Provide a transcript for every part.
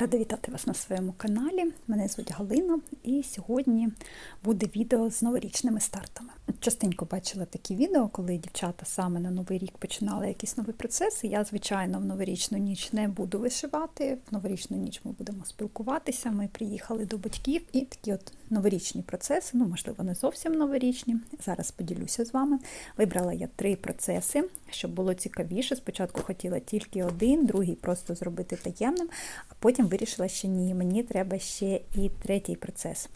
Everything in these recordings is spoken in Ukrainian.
Рада вітати вас на своєму каналі. Мене звуть Галина, і сьогодні буде відео з новорічними стартами. Частенько бачила такі відео, коли дівчата саме на новий рік починали якісь нові процеси. Я, звичайно, в новорічну ніч не буду вишивати. В новорічну ніч ми будемо спілкуватися. Ми приїхали до батьків і такі от новорічні процеси, ну можливо, не зовсім новорічні. Зараз поділюся з вами. Вибрала я три процеси, щоб було цікавіше. Спочатку хотіла тільки один, другий просто зробити таємним, потім вирішила, що ні, мені треба ще і третій процес.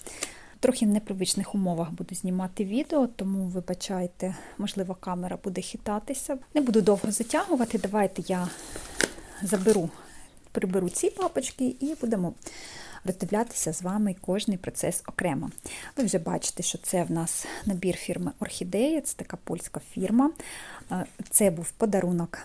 Трохи в непривичних умовах буду знімати відео, тому вибачайте, можливо, камера буде хитатися. Не буду довго затягувати. Давайте я заберу, приберу ці папочки і будемо роздивлятися з вами кожний процес окремо. Ви вже бачите, що це в нас набір фірми Орхідея, це така польська фірма. Це був подарунок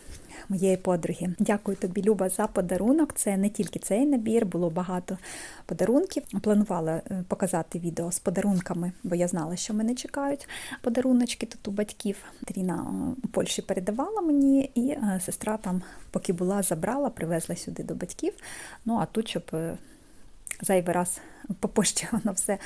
моєї подруги. Дякую тобі, Люба, за подарунок. Це не тільки цей набір, було багато подарунків. Планувала е, показати відео з подарунками, бо я знала, що мене чекають подаруночки тут у батьків. Тріна у Польщі передавала мені, і е, сестра там, поки була, забрала, привезла сюди до батьків. Ну а тут, щоб е, зайвий раз по пошті воно все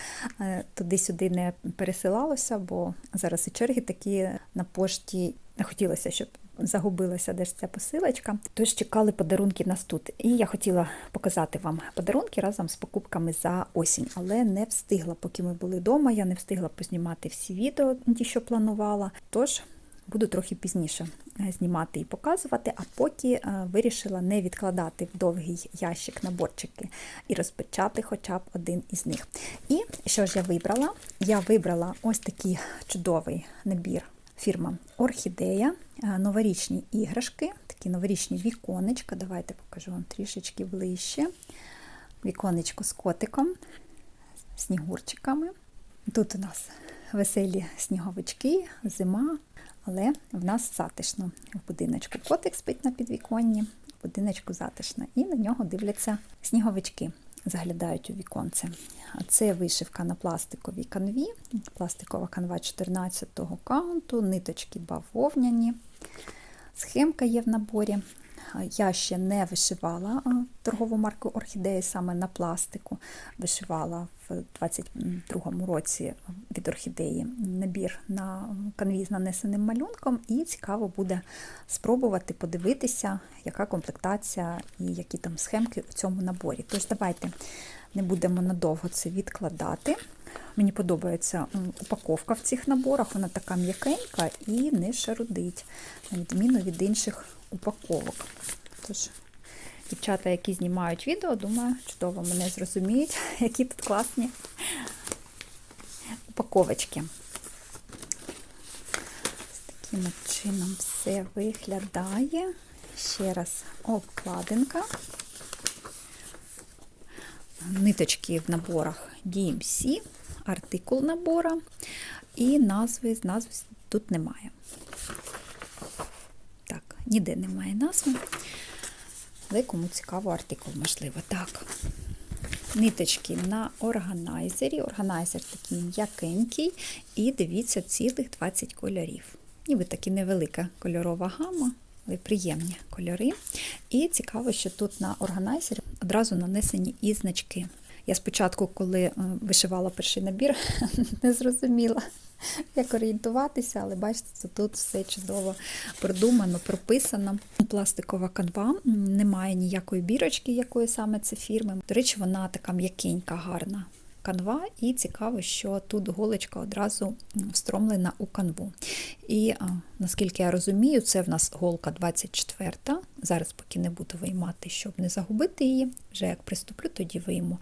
туди-сюди не пересилалося, бо зараз і черги такі на пошті не хотілося, щоб загубилася десь ця посилочка. Тож чекали подарунки нас тут. І я хотіла показати вам подарунки разом з покупками за осінь, але не встигла, поки ми були вдома. Я не встигла познімати всі відео, ті, що планувала. Тож буду трохи пізніше знімати і показувати, а поки вирішила не відкладати в довгий ящик наборчики і розпочати хоча б один із них. І що ж я вибрала? Я вибрала ось такий чудовий набір фірма Орхідея, новорічні іграшки, такі новорічні віконечка. Давайте покажу вам трішечки ближче. Віконечко з котиком, снігурчиками. Тут у нас веселі сніговички, зима, але в нас затишно. В будиночку котик спить на підвіконні, в будиночку затишно, і на нього дивляться сніговички заглядають у віконце. Це вишивка на пластиковій канві, пластикова канва 14-го каунту, ниточки бавовняні, схемка є в наборі. Я ще не вишивала торгову марку орхідеї саме на пластику. Вишивала в 22-му році від орхідеї набір на канві з нанесеним малюнком, і цікаво буде спробувати подивитися, яка комплектація і які там схемки у цьому наборі. Тож, давайте не будемо надовго це відкладати. Мені подобається упаковка в цих наборах, вона така м'якенька і не шарудить, на відміну від інших упаковок. Тож, дівчата, які знімають відео, думаю, чудово мене зрозуміють, які тут класні упаковочки. З таким чином все виглядає. Ще раз обкладинка. Ниточки в наборах DMC, артикул набора, і назви, назви тут немає. Ніде немає назви. Але кому цікаво артикул, можливо. Так. Ниточки на органайзері. Органайзер такий м'якенький, і дивіться, цілих 20 кольорів. Ніби таки невелика кольорова гама, але приємні кольори. І цікаво, що тут на органайзері одразу нанесені і значки. Я спочатку, коли вишивала перший набір, не зрозуміла, як орієнтуватися, але бачите, тут все чудово продумано, прописано. Пластикова канва, немає ніякої бірочки, якої саме це фірми. До речі, вона така м'якенька, гарна канва, і цікаво, що тут голочка одразу встромлена у канву. І наскільки я розумію, це в нас голка 24. Зараз, поки не буду виймати, щоб не загубити її, вже як приступлю, тоді вийму.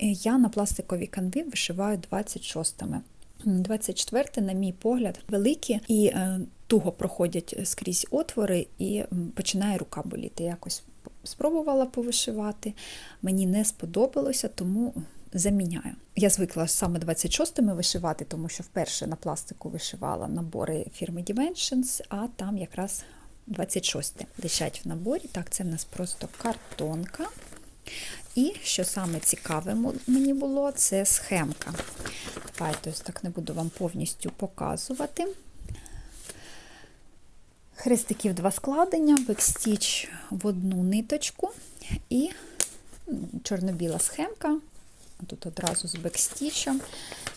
Я на пластиковій канві вишиваю 26-ми. 24, на мій погляд, великі і е, туго проходять скрізь отвори, і починає рука боліти. Якось спробувала повишивати, мені не сподобалося, тому заміняю. Я звикла саме 26-ми вишивати, тому що вперше на пластику вишивала набори фірми Dimensions, а там якраз 26 лишать в наборі. Так, це в нас просто картонка. І що саме цікаве мені було, це схемка. Ось так не буду вам повністю показувати. Хрестиків два складення, бекстіч в одну ниточку і чорно-біла схемка. Тут одразу з бекстічем.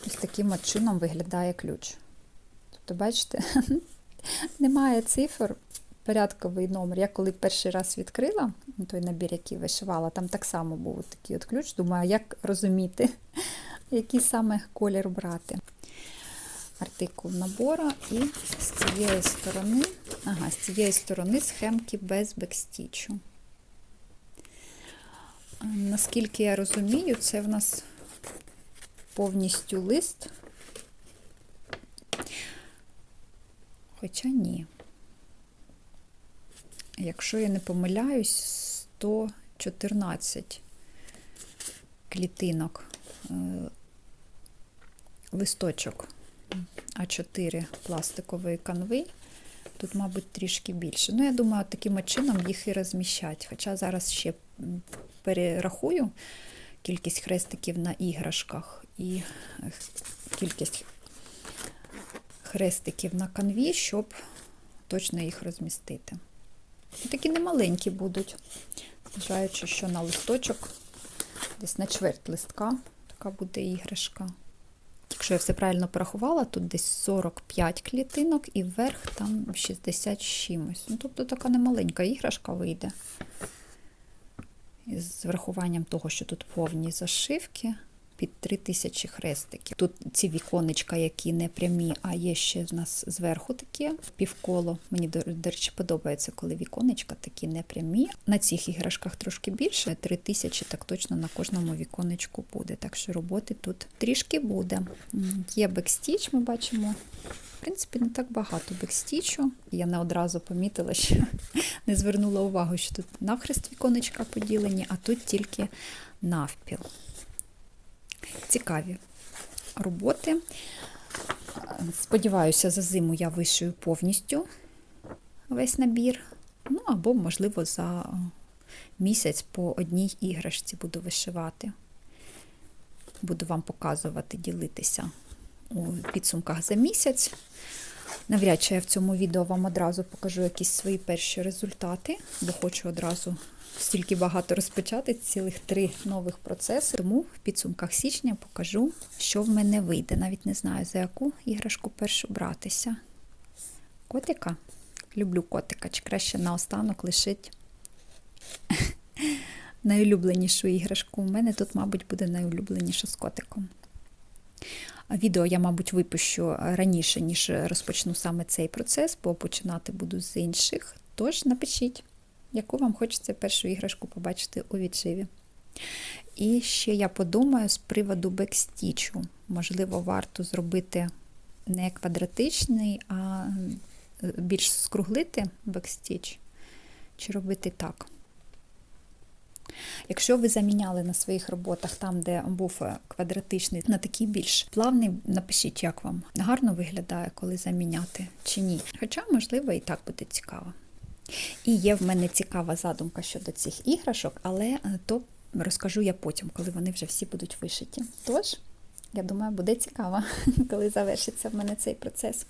Ось таким от чином виглядає ключ. Тобто, бачите, немає цифр, порядковий номер. Я коли перший раз відкрила той набір, який вишивала, там так само був такий от ключ. Думаю, як розуміти, який саме колір брати. Артикул набору і з цієї сторони, ага, з цієї сторони схемки без бекстічу. Наскільки я розумію, це в нас повністю лист. Хоча ні. Якщо я не помиляюсь, 114 клітинок е, листочок А4 пластикової канви. Тут, мабуть, трішки більше. Ну, я думаю, таким чином їх і розміщать. Хоча зараз ще перерахую кількість хрестиків на іграшках і кількість хрестиків на канві, щоб точно їх розмістити. І такі немаленькі будуть, вважаючи, що на листочок десь на чверть листка така буде іграшка. Якщо я все правильно порахувала, тут десь 45 клітинок і вверх там 60 чимось. Ну, тобто така немаленька іграшка вийде. З врахуванням того, що тут повні зашивки під 3000 хрестиків. Тут ці віконечка, які не прямі, а є ще в нас зверху таке півколо. Мені, до, речі, подобається, коли віконечка такі не прямі. На цих іграшках трошки більше, 3000 так точно на кожному віконечку буде. Так що роботи тут трішки буде. Є бекстіч, ми бачимо. В принципі, не так багато бекстічу. Я не одразу помітила, що не звернула увагу, що тут навхрест віконечка поділені, а тут тільки навпіл. Цікаві роботи. Сподіваюся, за зиму я вишию повністю весь набір. Ну, або, можливо, за місяць по одній іграшці буду вишивати. Буду вам показувати, ділитися у підсумках за місяць. Навряд чи я в цьому відео вам одразу покажу якісь свої перші результати, бо хочу одразу стільки багато розпочати, цілих три нових процеси. Тому в підсумках січня покажу, що в мене вийде. Навіть не знаю, за яку іграшку першу братися. Котика. Люблю котика, чи краще наостанок лишить найулюбленішу іграшку. У мене тут, мабуть, буде найулюбленіша з котиком. Відео я, мабуть, випущу раніше, ніж розпочну саме цей процес, бо починати буду з інших. Тож напишіть, яку вам хочеться першу іграшку побачити у відшиві. І ще я подумаю з приводу бекстічу. Можливо, варто зробити не квадратичний, а більш скруглити бекстіч, чи робити так. Якщо ви заміняли на своїх роботах там, де був квадратичний, на такий більш плавний, напишіть, як вам гарно виглядає, коли заміняти чи ні. Хоча, можливо, і так буде цікаво. І є в мене цікава задумка щодо цих іграшок, але то розкажу я потім, коли вони вже всі будуть вишиті. Тож, я думаю, буде цікаво, коли завершиться в мене цей процес.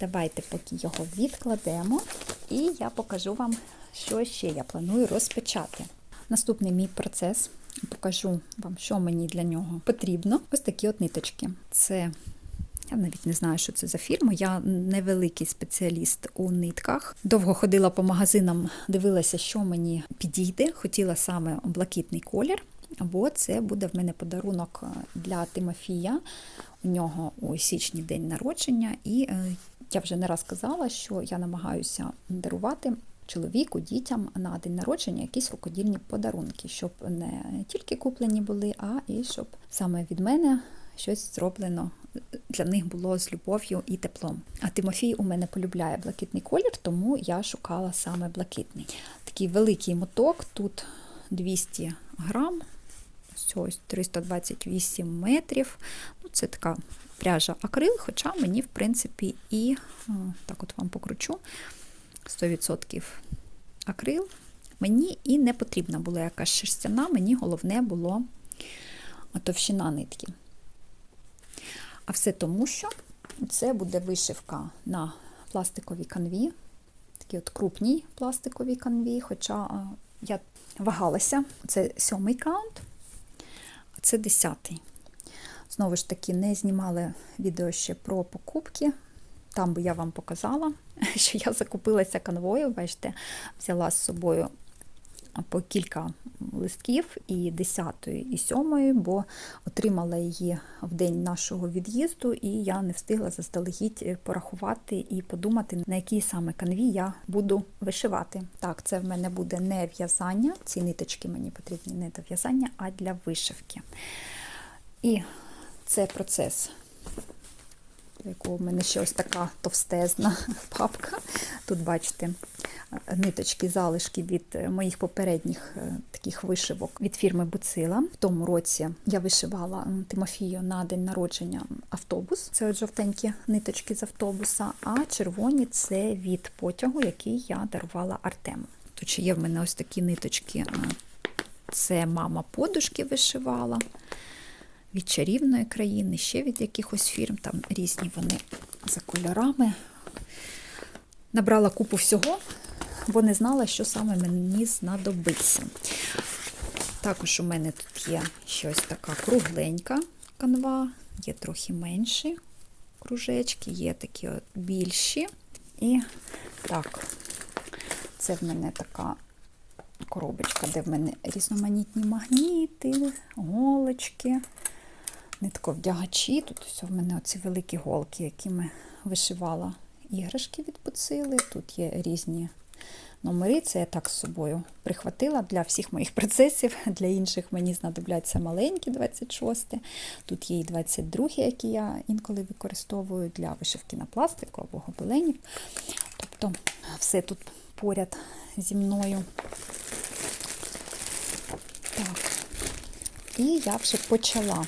Давайте поки його відкладемо, і я покажу вам, що ще я планую розпочати. Наступний мій процес покажу вам, що мені для нього потрібно. Ось такі от ниточки. Це, я навіть не знаю, що це за фірма. Я невеликий спеціаліст у нитках. Довго ходила по магазинам, дивилася, що мені підійде. Хотіла саме блакитний колір. Або це буде в мене подарунок для Тимофія. У нього у січні день народження, і я вже не раз казала, що я намагаюся дарувати чоловіку, дітям на день народження якісь рукодільні подарунки, щоб не тільки куплені були, а і щоб саме від мене щось зроблено для них було з любов'ю і теплом. А Тимофій у мене полюбляє блакитний колір, тому я шукала саме блакитний. Такий великий моток, тут 200 грам, ось 328 метрів. Ну, Це така пряжа акрил, хоча мені, в принципі, і так от вам покручу. 100% акрил. Мені і не потрібна була якась шерстяна, мені головне було товщина нитки. А все тому, що це буде вишивка на пластиковій канві, такій от крупній пластиковій канві, хоча я вагалася. Це сьомий каунт, а це десятий. Знову ж таки, не знімали відео ще про покупки. Там би я вам показала, що я закупилася конвою, бачите, взяла з собою по кілька листків і 10 і 7, бо отримала її в день нашого від'їзду, і я не встигла заздалегідь порахувати і подумати, на якій саме канві я буду вишивати. Так, це в мене буде не в'язання, ці ниточки мені потрібні не до в'язання, а для вишивки. І це процес яку в мене ще ось така товстезна папка. Тут, бачите, ниточки, залишки від моїх попередніх е, таких вишивок від фірми Буцила. В тому році я вишивала Тимофію на день народження автобус. Це от жовтенькі ниточки з автобуса, а червоні це від потягу, який я дарувала Артему. Тут ще є в мене ось такі ниточки. Це мама подушки вишивала від чарівної країни, ще від якихось фірм, там різні вони за кольорами. Набрала купу всього, бо не знала, що саме мені знадобиться. Також у мене тут є щось така кругленька канва, є трохи менші кружечки, є такі от більші. І так, це в мене така коробочка, де в мене різноманітні магніти, голочки нитковдягачі. Тут ось в мене оці великі голки, якими вишивала іграшки від поцили. Тут є різні номери. Це я так з собою прихватила для всіх моїх процесів. Для інших мені знадобляться маленькі 26. Тут є і 22, які я інколи використовую для вишивки на пластику або гобеленів. Тобто все тут поряд зі мною. Так. І я вже почала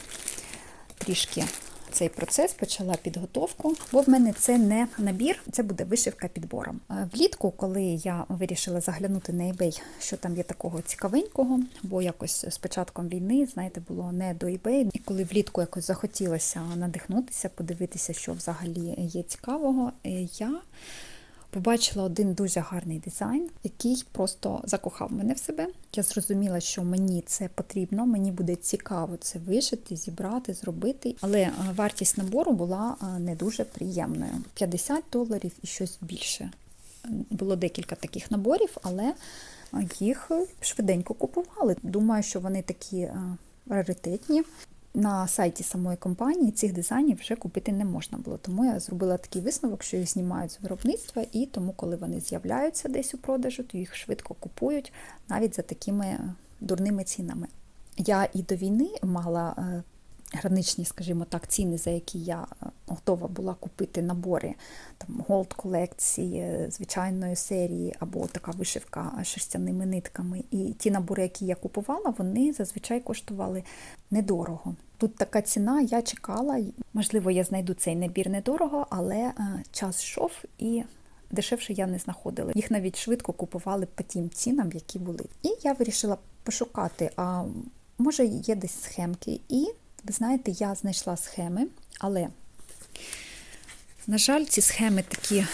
трішки цей процес, почала підготовку, бо в мене це не набір, це буде вишивка підбором. Влітку, коли я вирішила заглянути на eBay, що там є такого цікавенького, бо якось з початком війни, знаєте, було не до eBay. І коли влітку якось захотілося надихнутися, подивитися, що взагалі є цікавого, я побачила один дуже гарний дизайн, який просто закохав мене в себе. Я зрозуміла, що мені це потрібно, мені буде цікаво це вишити, зібрати, зробити. Але е, вартість набору була е, не дуже приємною: 50 доларів і щось більше. Було декілька таких наборів, але їх швиденько купували. Думаю, що вони такі е, раритетні на сайті самої компанії цих дизайнів вже купити не можна було. Тому я зробила такий висновок, що їх знімають з виробництва, і тому, коли вони з'являються десь у продажу, то їх швидко купують навіть за такими дурними цінами. Я і до війни мала е, граничні, скажімо так, ціни, за які я е, готова була купити набори там голд колекції, е, звичайної серії, або така вишивка шерстяними нитками. І ті набори, які я купувала, вони зазвичай коштували недорого. Тут така ціна, я чекала, можливо, я знайду цей набір недорого, але е, час йшов і. Дешевше я не знаходила. Їх навіть швидко купували по тим цінам, які були. І я вирішила пошукати, а може є десь схемки. І ви знаєте, я знайшла схеми, але, на жаль, ці схеми такі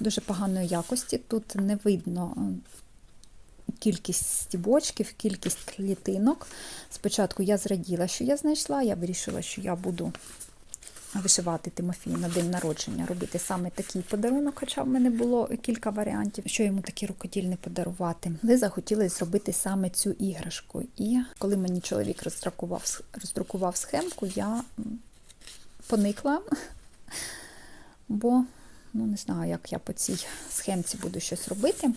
дуже поганої якості. Тут не видно кількість стібочків, кількість клітинок. Спочатку я зраділа, що я знайшла, я вирішила, що я буду вишивати Тимофію на день народження, робити саме такий подарунок, хоча в мене було кілька варіантів, що йому такі рукодільні подарувати. Але захотіли зробити саме цю іграшку. І коли мені чоловік роздрукував, роздрукував схемку, я поникла, бо ну не знаю, як я по цій схемці буду щось робити.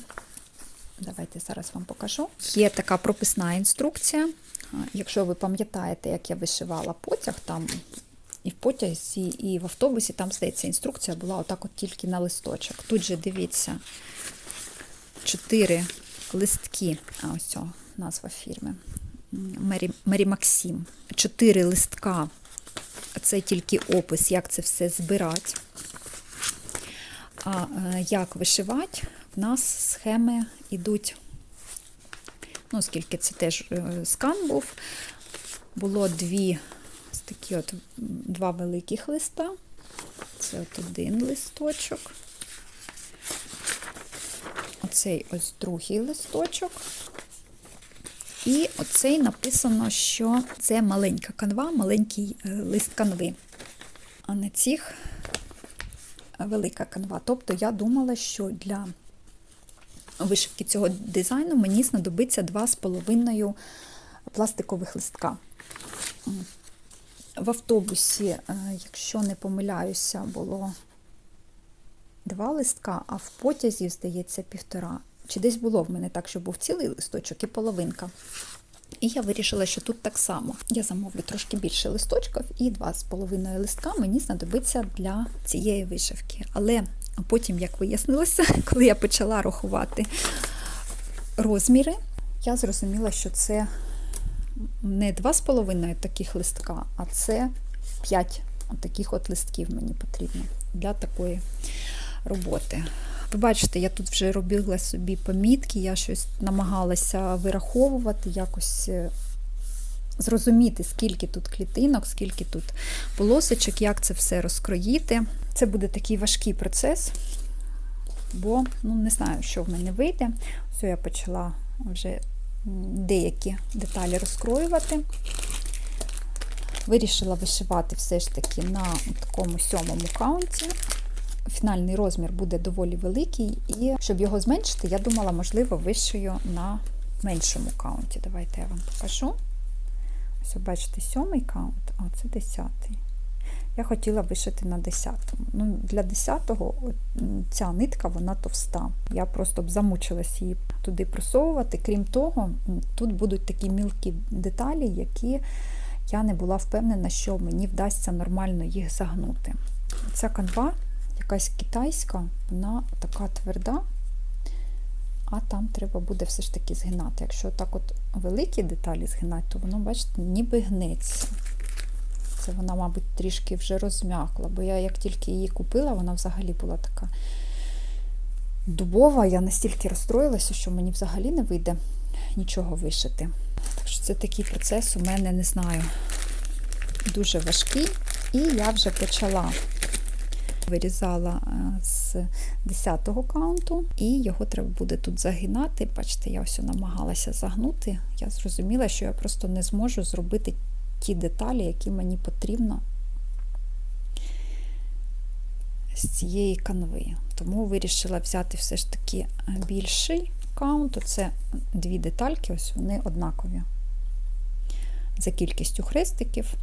Давайте зараз вам покажу. Є така прописна інструкція. Якщо ви пам'ятаєте, як я вишивала потяг, там і в потязі, і в автобусі, там, здається, інструкція була отак от тільки на листочок. Тут же дивіться, чотири листки, а ось о, назва фірми Мері, Мері Максим. Чотири листка. Це тільки опис, як це все збирати. А е, як вишивати, в нас схеми йдуть, ну, оскільки це теж е, скан був, було дві такі от два великих листа. Це от один листочок. Оцей ось другий листочок. І оцей написано, що це маленька канва, маленький е, лист канви. А на цих велика канва. Тобто я думала, що для вишивки цього дизайну мені знадобиться 2,5 пластикових листка. В автобусі, е, якщо не помиляюся, було два листка, а в потязі, здається, півтора. Чи десь було в мене так, що був цілий листочок і половинка. І я вирішила, що тут так само. Я замовлю трошки більше листочків, і два з половиною листка мені знадобиться для цієї вишивки. Але потім, як вияснилося, коли я почала рахувати розміри, я зрозуміла, що це не два з половиною таких листка, а це 5 таких от листків мені потрібно для такої роботи. Ви бачите, я тут вже робила собі помітки, я щось намагалася вираховувати, якось е, зрозуміти, скільки тут клітинок, скільки тут полосочок, як це все розкроїти. Це буде такий важкий процес, бо ну, не знаю, що в мене вийде. Все, я почала вже деякі деталі розкроювати. Вирішила вишивати все ж таки на такому сьомому каунті. Фінальний розмір буде доволі великий, і щоб його зменшити, я думала, можливо, вишию на меншому каунті. Давайте я вам покажу. Ось, бачите, сьомий каунт, а це десятий. Я хотіла вишити на 10-му. Ну, Для 10-го ця нитка вона товста. Я просто б замучилась її туди просовувати. Крім того, тут будуть такі мілкі деталі, які я не була впевнена, що мені вдасться нормально їх загнути. Ця канва якась китайська, вона така тверда, а там треба буде все ж таки згинати. Якщо так от великі деталі згинати, то воно, бачите, ніби гнеться. Це вона, мабуть, трішки вже розм'якла, бо я як тільки її купила, вона взагалі була така дубова. Я настільки розстроїлася, що мені взагалі не вийде нічого вишити. Так що це такий процес у мене, не знаю, дуже важкий. І я вже почала вирізала з 10-го каунту, і його треба буде тут загинати. Бачите, я ось намагалася загнути. Я зрозуміла, що я просто не зможу зробити ті деталі, які мені потрібно з цієї канви. Тому вирішила взяти все ж таки більший каунт. Це дві детальки, ось вони однакові. За кількістю хрестиків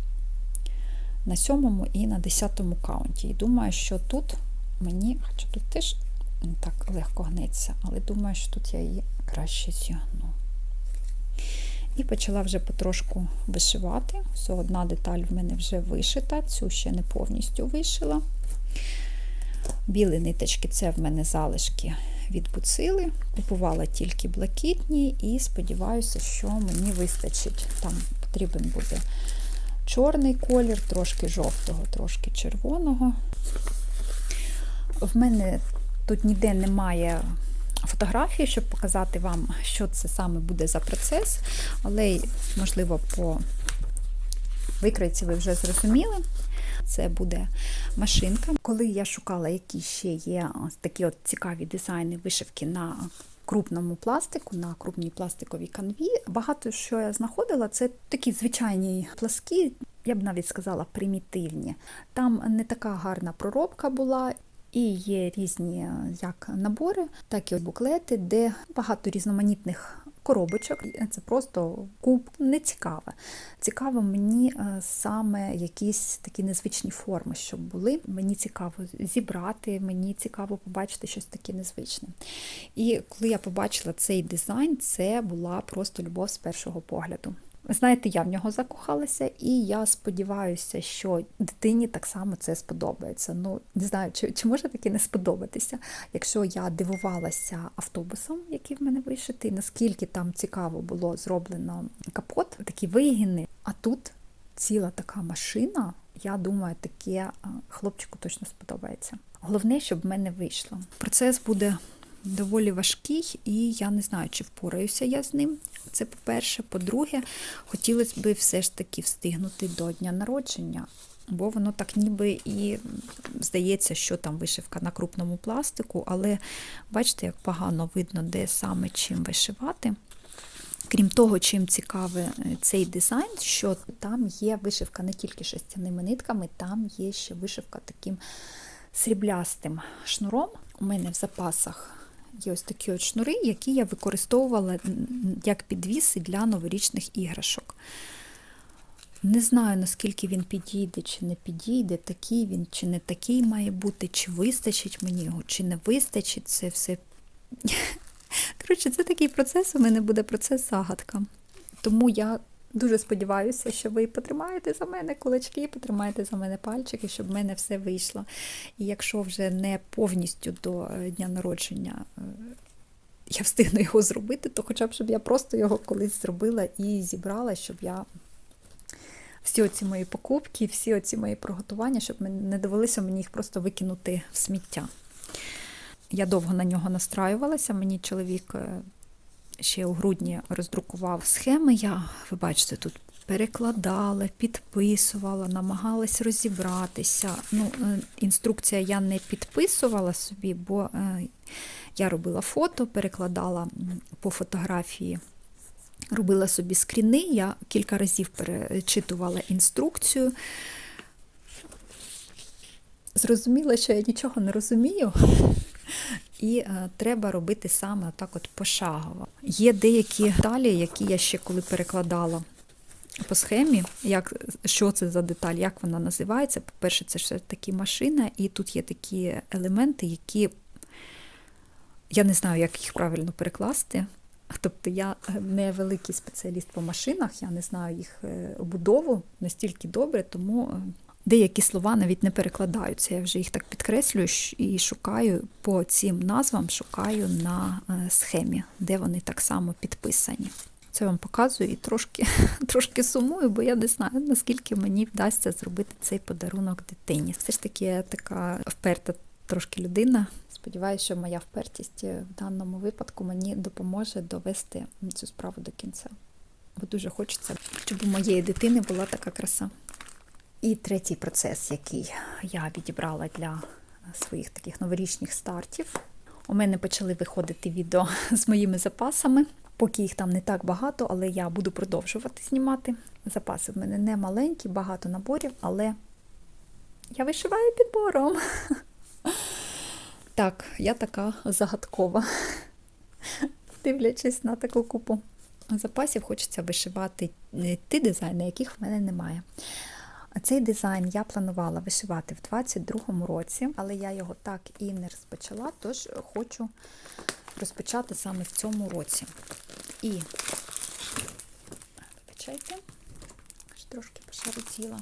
на сьомому і на десятому каунті. І думаю, що тут мені, хоча тут теж не так легко гнеться, але думаю, що тут я її краще зігну. І почала вже потрошку вишивати. Все, одна деталь в мене вже вишита, цю ще не повністю вишила. Білі ниточки це в мене залишки від буцили. Купувала тільки блакитні і сподіваюся, що мені вистачить. Там потрібен буде чорний колір, трошки жовтого, трошки червоного. В мене тут ніде немає фотографії, щоб показати вам, що це саме буде за процес, але, можливо, по викройці ви вже зрозуміли. Це буде машинка. Коли я шукала, які ще є такі от цікаві дизайни вишивки на крупному пластику, на крупній пластиковій канві, багато що я знаходила, це такі звичайні пласки, я б навіть сказала, примітивні. Там не така гарна проробка була. І є різні як набори, так і буклети, де багато різноманітних коробочок. Це просто куб не цікаве. Цікаво мені е, саме якісь такі незвичні форми, щоб були. Мені цікаво зібрати, мені цікаво побачити щось таке незвичне. І коли я побачила цей дизайн, це була просто любов з першого погляду. Знаєте, я в нього закохалася, і я сподіваюся, що дитині так само це сподобається. Ну, не знаю, чи чи може таке не сподобатися, якщо я дивувалася автобусом, який в мене вишитий, наскільки там цікаво було зроблено капот, такі вигини. А тут ціла така машина. Я думаю, таке хлопчику точно сподобається. Головне, щоб в мене вийшло. Процес буде доволі важкий, і я не знаю, чи впораюся я з ним. Це по-перше. По-друге, хотілося б все ж таки встигнути до дня народження, бо воно так ніби і здається, що там вишивка на крупному пластику, але бачите, як погано видно, де саме чим вишивати. Крім того, чим цікавий е, цей дизайн, що там є вишивка не тільки шерстяними нитками, там є ще вишивка таким сріблястим шнуром. У мене в запасах є ось такі от шнури, які я використовувала як підвіси для новорічних іграшок. Не знаю, наскільки він підійде чи не підійде, такий він чи не такий має бути, чи вистачить мені його, чи не вистачить. Це все. Коротше, це такий процес, у мене буде процес загадка. Тому я дуже сподіваюся, що ви потримаєте за мене кулачки, потримаєте за мене пальчики, щоб в мене все вийшло. І якщо вже не повністю до е, дня народження е, я встигну його зробити, то хоча б щоб я просто його колись зробила і зібрала, щоб я всі оці мої покупки, всі оці мої приготування, щоб не довелося мені їх просто викинути в сміття. Я довго на нього настраювалася. Мені чоловік е, ще у грудні роздрукував схеми. Я, ви бачите, тут перекладала, підписувала, намагалась розібратися. Ну, е, інструкція я не підписувала собі, бо е, я робила фото, перекладала по фотографії. Робила собі скріни, я кілька разів перечитувала інструкцію. Зрозуміла, що я нічого не розумію, і е, треба робити саме так от пошагово. Є деякі деталі, які я ще коли перекладала по схемі, як, що це за деталь, як вона називається. По-перше, це ж таки машина, і тут є такі елементи, які я не знаю, як їх правильно перекласти. Тобто я не великий спеціаліст по машинах, я не знаю їх е, будову настільки добре, тому е, деякі слова навіть не перекладаються. Я вже їх так підкреслюю і шукаю по цим назвам, шукаю на е, схемі, де вони так само підписані. Це вам показую і трошки, трошки сумую, бо я не знаю, наскільки мені вдасться зробити цей подарунок дитині. Все ж таки я така вперта трошки людина. Сподіваюся, що моя впертість е, в даному випадку мені допоможе довести цю справу до кінця. Бо дуже хочеться, щоб у моєї дитини була така краса. І третій процес, який я відібрала для своїх таких новорічних стартів. У мене почали виходити відео з моїми запасами. Поки їх там не так багато, але я буду продовжувати знімати. Запаси в мене не маленькі, багато наборів, але я вишиваю підбором. Так, я така загадкова. Дивлячись на таку купу запасів, хочеться вишивати е, ті дизайни, яких в мене немає. А Цей дизайн я планувала вишивати в 22-му році, але я його так і не розпочала, тож хочу розпочати саме в цьому році. І вибачайте, аж трошки пошарутіла.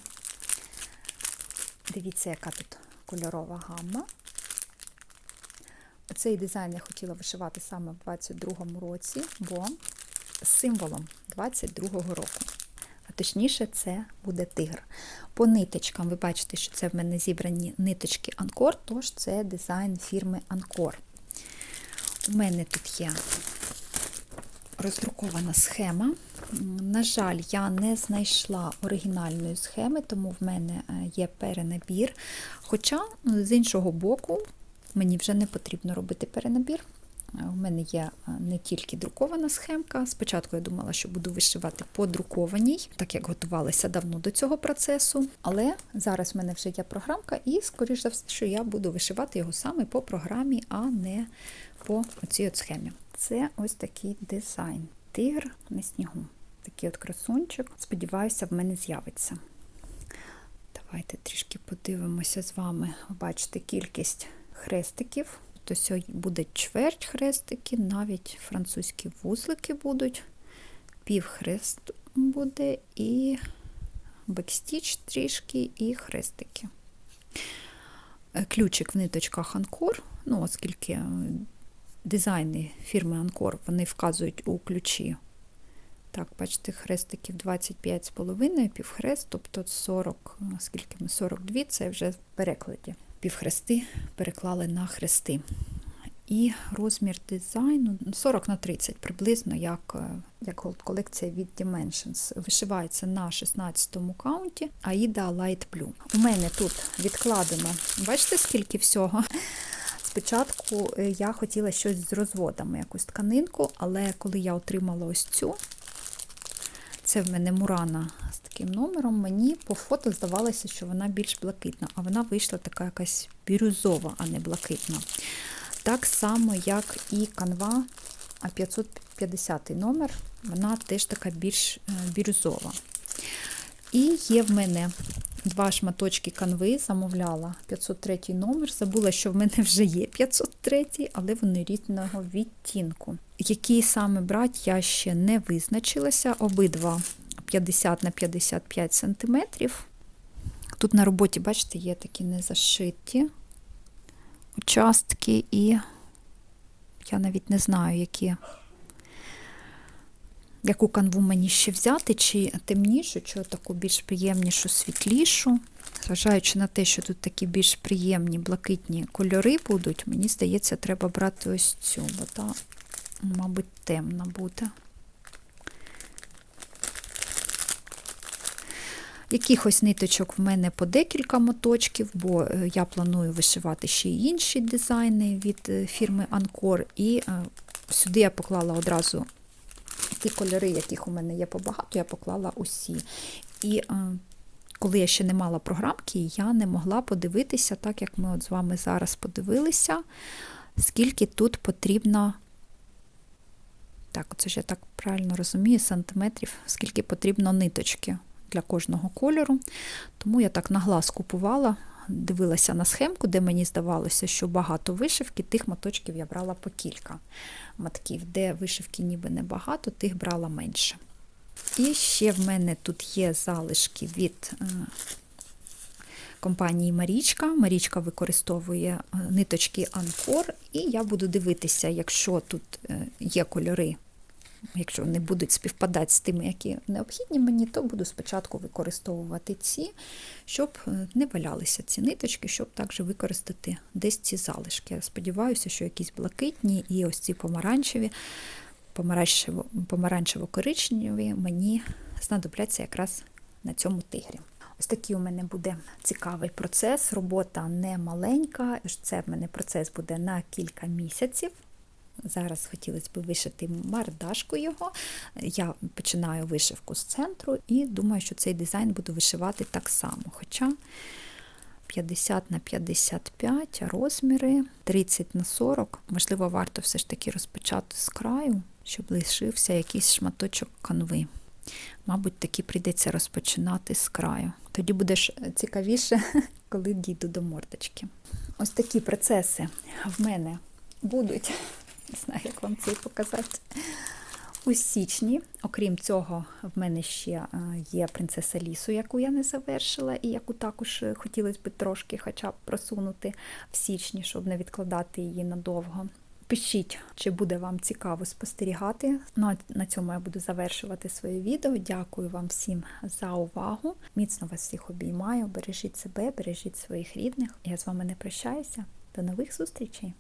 Дивіться, яка тут кольорова гамма. Цей дизайн я хотіла вишивати саме в 22-му році, бо символом 22-го року. Точніше, це буде тигр. По ниточкам ви бачите, що це в мене зібрані ниточки Анкор, тож це дизайн фірми Анкор. У мене тут є роздрукована схема. На жаль, я не знайшла оригінальної схеми, тому в мене е, є перенабір. Хоча, ну, з іншого боку, мені вже не потрібно робити перенабір. У мене є е, не тільки друкована схемка. Спочатку я думала, що буду вишивати по друкованій, так як готувалася давно до цього процесу. Але зараз в мене вже є програмка, і, скоріш за все, що я буду вишивати його саме по програмі, а не по цій от схемі. Це ось такий дизайн. Тигр на снігу. Такий от красунчик. Сподіваюся, в мене з'явиться. Давайте трішки подивимося з вами. Бачите кількість хрестиків. То сьогодні буде чверть хрестиків, навіть французькі вузлики будуть, півхрест буде і бекстіч трішки, і хрестики. Е, Ключик в ниточках Анкор, ну, оскільки дизайни фірми Анкор вони вказують у ключі. Так, бачите, хрестиків 25,5, півхрест, тобто 40, е, скільки ми 42, це вже в перекладі. Півхрести переклали на хрести. І розмір дизайну 40 на 30, приблизно як, е, як колекція від Dimensions. Вишивається на 16-му каунті Aida Light Blue. У мене тут відкладено, бачите, скільки всього. Спочатку е, я хотіла щось з розводами, якусь тканинку, але коли я отримала ось цю, Це в мене Мурана з таким номером. Мені по фото здавалося, що вона більш блакитна, а вона вийшла така якась бірюзова, а не блакитна. Так само, як і канва 550 номер, вона теж така більш е, бірюзова. І є в мене два шматочки канви, замовляла 503 номер. Забула, що в мене вже є 503, але вони різного відтінку. Який саме брати, я ще не визначилася. Обидва 50 на 55 см. Тут на роботі, бачите, є такі незашиті участки, і я навіть не знаю, які. Яку канву мені ще взяти, чи темнішу, чи таку більш приємнішу, світлішу. Зважаючи на те, що тут такі більш приємні блакитні кольори будуть, мені здається, треба брати ось цю, бо та, мабуть, темна буде. Якихось ниточок в мене по декілька моточків, бо е, я планую вишивати ще й інші дизайни від е, фірми Анкор. І е, сюди я поклала одразу ті кольори, яких у мене є побагато, я поклала усі. І коли я ще не мала програмки, я не могла подивитися, так як ми от з вами зараз подивилися, скільки тут потрібно. Так, це ж я так правильно розумію, сантиметрів, скільки потрібно ниточки для кожного кольору. Тому я так на глаз купувала, дивилася на схемку, де мені здавалося, що багато вишивки, тих моточків я брала по кілька матків, де вишивки ніби небагато, тих брала менше. І ще в мене тут є залишки від е, компанії Марічка. Марічка використовує е, ниточки Анкор, і я буду дивитися, якщо тут е, є кольори Якщо вони будуть співпадати з тими, які необхідні мені, то буду спочатку використовувати ці, щоб е, не валялися ці ниточки, щоб також використати десь ці залишки. Я сподіваюся, що якісь блакитні і ось ці помаранчеві, помаранчево-коричневі мені знадобляться якраз на цьому тигрі. Ось такий у мене буде цікавий процес. Робота не маленька, це в мене процес буде на кілька місяців. Зараз хотілося б вишити мардашку його. Я починаю вишивку з центру і думаю, що цей дизайн буду вишивати так само. Хоча 50 на 55 розміри, 30 на 40. Можливо, варто все ж таки розпочати з краю, щоб лишився якийсь шматочок канви. Мабуть, таки прийдеться розпочинати з краю. Тоді буде цікавіше, коли дійду до мордочки. Ось такі процеси в мене будуть. Не знаю, як вам це показати. У січні, окрім цього, в мене ще е, є принцеса лісу, яку я не завершила, і яку також е, хотілося б трошки хоча б просунути в січні, щоб не відкладати її надовго. Пишіть, чи буде вам цікаво спостерігати. Ну, на цьому я буду завершувати своє відео. Дякую вам всім за увагу. Міцно вас всіх обіймаю. Бережіть себе, бережіть своїх рідних. Я з вами не прощаюся. До нових зустрічей!